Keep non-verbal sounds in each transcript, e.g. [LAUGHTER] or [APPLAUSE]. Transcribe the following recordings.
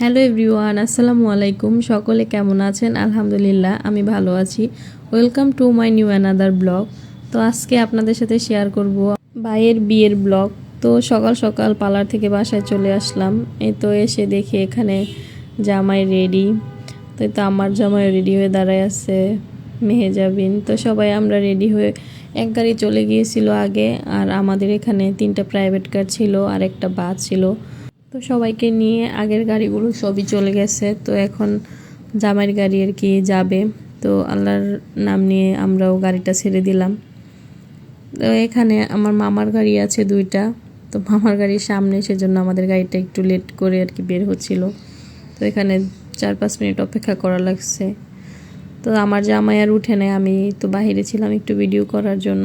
Hello everyone আসসালামু আলাইকুম সকলে কেমন আছেন? আলহামদুলিল্লাহ, আমি ভালো আছি। Welcome to my new another blog তো আজকে আপনাদের সাথে শেয়ার করব ভাইয়ের বিয়ের ব্লগ তো সকাল সকাল পার্লার থেকে বাসায় চলে আসলাম। এই তো এসে দেখি এখানে জামাই রেডি তো তো আমার জামাই রেডি হয়ে দাঁড়ায় আছে মেহেজাবিন তো সবাই আমরা রেডি হয়ে এক গাড়ি চলে গিয়েছিল আগে। আর আমাদের এখানে তিনটা প্রাইভেট কার ছিল আর একটা বাস ছিল। তো সবাইকে নিয়ে আগের গাড়িগুলো সবই চলে গেছে। তো এখন জামাইয়ের গাড়ি আর কি যাবে। তো আল্লাহর নাম নিয়ে আমরাও গাড়িটা ছেড়ে দিলাম। তো এখানে আমার মামার গাড়ি আছে দুইটা। তো মামার গাড়ির সামনে সেজন্য আমাদের গাড়িটা একটু লেট করে আর কি বের হচ্ছিল। তো এখানে চার পাঁচ মিনিট অপেক্ষা করা লাগছে। তো আমার জামাই আর উঠে নেয় আমি তো বাহিরে ছিলাম একটু ভিডিও করার জন্য।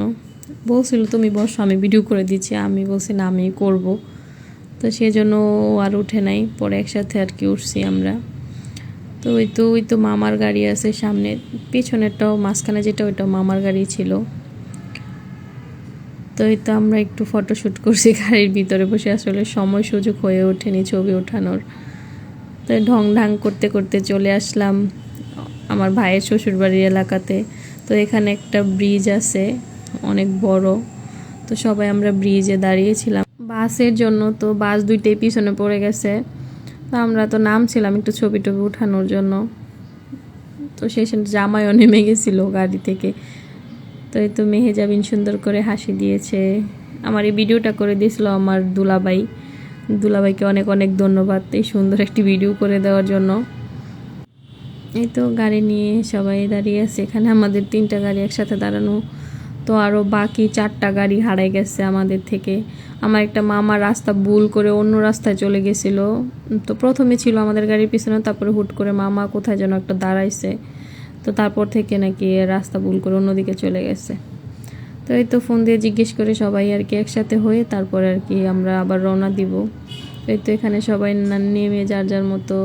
বলছিল, তুমি বসো, আমি ভিডিও করে দিচ্ছি। আমি বলছি, না, আমি করব। তো সেজন্য ও আর উঠে নাই। পরে একসাথে আর কি উঠছি আমরা। তো ওই তো ওই তো মামার গাড়ি আছে সামনে। পেছনেরটাও, মাঝখানে যেটা ওইটা মামার গাড়ি ছিল। তো এই তো আমরা একটু ফটোশ্যুট করছি [LAUGHS] গাড়ির ভিতরে বসে। আসলে সময় সুযোগ হয়ে ওঠেনি ছবি ওঠানোর। তো ঢং ঢাং করতে করতে চলে আসলাম আমার ভাইয়ের শ্বশুরবাড়ির এলাকাতে। তো এখানে একটা ব্রিজ আছে, অনেক বড়। তো সবাই আমরা ব্রিজে দাঁড়িয়েছিলাম। বাসের জন্য তো বাস দুইটাই পিছনে পড়ে গেছে। তো আমরা তো নামছিলাম একটু ছবি টবি উঠানোর জন্য। তো সেই জামাইও নেমে গেছিল গাড়ি থেকে। তো এই তো মেহেজাবিন সুন্দর করে হাসি দিয়েছে। আমার এই ভিডিওটা করে দিয়েছিল আমার দুলাবাই দুলাবাইকে অনেক অনেক ধন্যবাদ এই সুন্দর একটি ভিডিও করে দেওয়ার জন্য। এই তো গাড়ি নিয়ে সবাই দাঁড়িয়ে আছে। এখানে আমাদের তিনটা গাড়ি একসাথে দাঁড়ানো তো আরও বাকি চারটা গাড়ি হারাই গেছে আমাদের থেকে। আমার একটা মামা রাস্তা ভুল করে অন্য রাস্তায় চলে গেছিল। তো প্রথমে ছিল আমাদের গাড়ির পিছনে, তারপরে হুট করে মামা কোথায় যেন একটা দাঁড়াইছে। তো তারপর থেকে নাকি রাস্তা ভুল করে অন্যদিকে চলে গেছে। তো এই তো ফোন দিয়ে জিজ্ঞেস করে সবাই আর কি একসাথে হয়ে তারপরে আর কি আমরা আবার রওনা দিব। এই তো এখানে সবাই নেমে যার যার মতো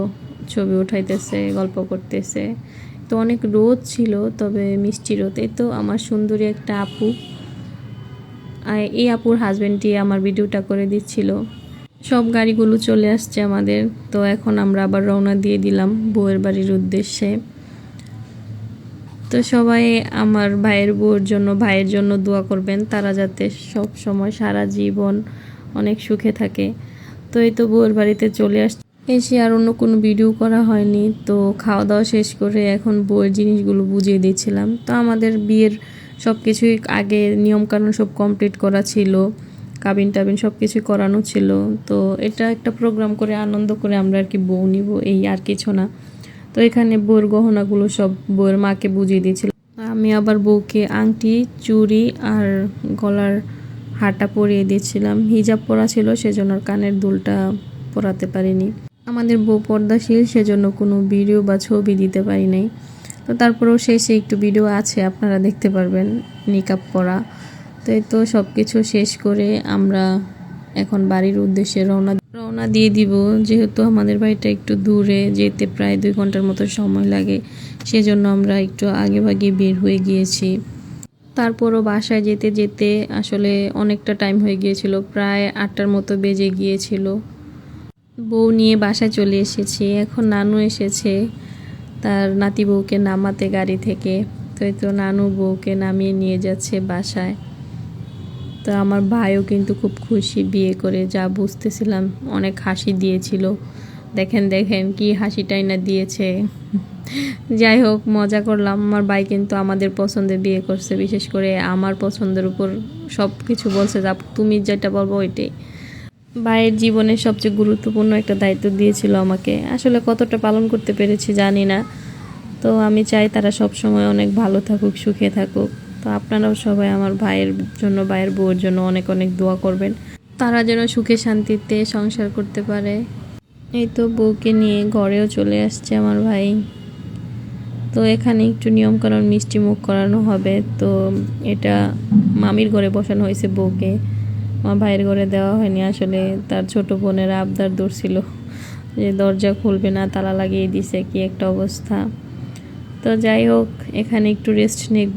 ছবি উঠাইতেছে, গল্প করতেছে। তো অনেক রোদ ছিল, তবে মিষ্টি রোদ। তো আমার সুন্দরী একটা আপু। এই আপুর হাজব্যান্ডটি আমার ভিডিওটা করে দিচ্ছিল। সব গাড়িগুলো চলে আসছে আমাদের। তো এখন আমরা আবার রওনা দিয়ে দিলাম বউয়ের বাড়ির উদ্দেশ্যে। তো সবাই আমার ভাইয়ের বউর জন্য, ভাইয়ের জন্য দোয়া করবেন। তারা যাতে সব সময় সারা জীবন অনেক সুখে থাকে। তো এই তো বউয়ের বাড়িতে চলে আসছে। এসে আর অন্য কোনো ভিডিও করা হয়নি। তো খাওয়া দাওয়া শেষ করে এখন বইয়ের জিনিসগুলো বুঝিয়ে দিয়েছিলাম তো আমাদের বিয়ের সব কিছুই আগে নিয়মকানুন সব কমপ্লিট করা ছিল। কাবিন টাবিন সব কিছুই করানো ছিল। তো এটা একটা প্রোগ্রাম করে আনন্দ করে আমরা আর কি বউ নিব, এই আর কিছু না। তো এখানে বউয়ের গহনাগুলো সব বউয়ের মাকে বুঝিয়ে দিয়েছিল। আমি আবার বউকে আংটি, চুড়ি আর গলার হাটা পরিয়ে দিয়েছিলাম। হিজাব পরা ছিল, সেজন্য কানের দুলটা পরাতে পারিনি। আমাদের বউ পর্দাশীল, সেজন্য কোনো ভিডিও বা ছবি দিতে পারি নাই। তো তারপরেও শেষে একটু ভিডিও আছে, আপনারা দেখতে পারবেন, নিকাপ করা। তো এই তো সব কিছু শেষ করে আমরা এখন বাড়ির উদ্দেশ্যে রওনা রওনা দিয়ে দিব। যেহেতু আমাদের বাড়িটা একটু দূরে, যেতে প্রায় দুই ঘণ্টার মতো সময় লাগে, সেজন্য আমরা একটু আগে ভাগে বের হয়ে গিয়েছি। তারপরও বাসায় যেতে যেতে আসলে অনেকটা টাইম হয়ে গিয়েছিল, প্রায় আটটার মতো বেজে গিয়েছিল। বউ নিয়ে বাসায় চলে এসেছি। এখন নানু এসেছে। তার নাতি বউকে নামাতে গাড়ি থেকে। তো এই তো নানু বউকে নামিয়ে নিয়ে যাচ্ছে বাসায়। তো আমার ভাইও কিন্তু খুব খুশি বিয়ে করে। যা বুঝতেছিলাম, অনেক হাসি দিয়েছিল। দেখেন দেখেন, কি হাসিটাই না দিয়েছে। যাই হোক, মজা করলাম। আমার ভাই কিন্তু আমাদের পছন্দে বিয়ে করছে। বিশেষ করে আমার পছন্দের উপর সব কিছু বলছে যা তুমি যেটা বলব ওইটাই। ভাইয়ের জীবনের সবচেয়ে গুরুত্বপূর্ণ একটা দায়িত্ব দিয়েছিল আমাকে। আসলে কতটা পালন করতে পেরেছি জানি না। তো আমি চাই তারা সব সময় অনেক ভালো থাকুক, সুখে থাকুক। তো আপনারাও সবাই আমার ভাইয়ের জন্য, ভাইয়ের বউয়ের জন্য অনেক অনেক দোয়া করবেন। তারা যেন সুখে শান্তিতে সংসার করতে পারে। এই তো বউকে নিয়ে ঘরেও চলে আসছে আমার ভাই। তো এখানে একটু নিয়মকানুন মিষ্টি মুখ করানো হবে। তো এটা মামির ঘরে বসানো হয়েছে বউকে। আমার ভাইয়ের ঘরে দেওয়া হয়নি। আসলে তার ছোট বোনের আবদার দূর ছিল যে দরজা খুলবে না, তালা লাগিয়ে দিছে, কি একটা অবস্থা। তো যাই হোক, এখানে একটু রেস্ট নিক।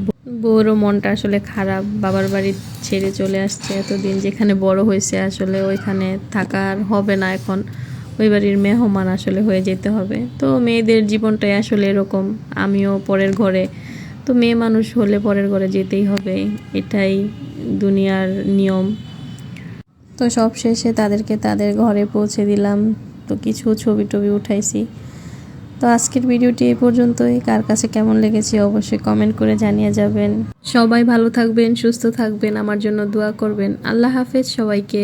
বউরও মনটা আসলে খারাপ, বাবার বাড়ি ছেড়ে চলে আসছে এতদিন, যেখানে বড় হয়েছে আসলে ওইখানে থাকার হবে না এখন। ওই বাড়ির মেহমান আসলে হয়ে যেতে হবে। তো মেয়েদের জীবনটাই আসলে এরকম, আমিও পরের ঘরে। তো মেয়ে মানুষ হলে পরের ঘরে যেতেই হবে, এটাই দুনিয়ার নিয়ম। তো সব শেষে তাদেরকে তাদের ঘরে পৌঁছে দিলাম। তো কিছু ছবি টবি উঠাইছি। তো আজকের ভিডিওটি এই পর্যন্তই। কার কাছে কেমন লেগেছে অবশ্যই কমেন্ট করে জানিয়ে যাবেন। সবাই ভালো থাকবেন, সুস্থ থাকবেন, আমার জন্য দোয়া করবেন। আল্লাহ হাফেজ সবাইকে।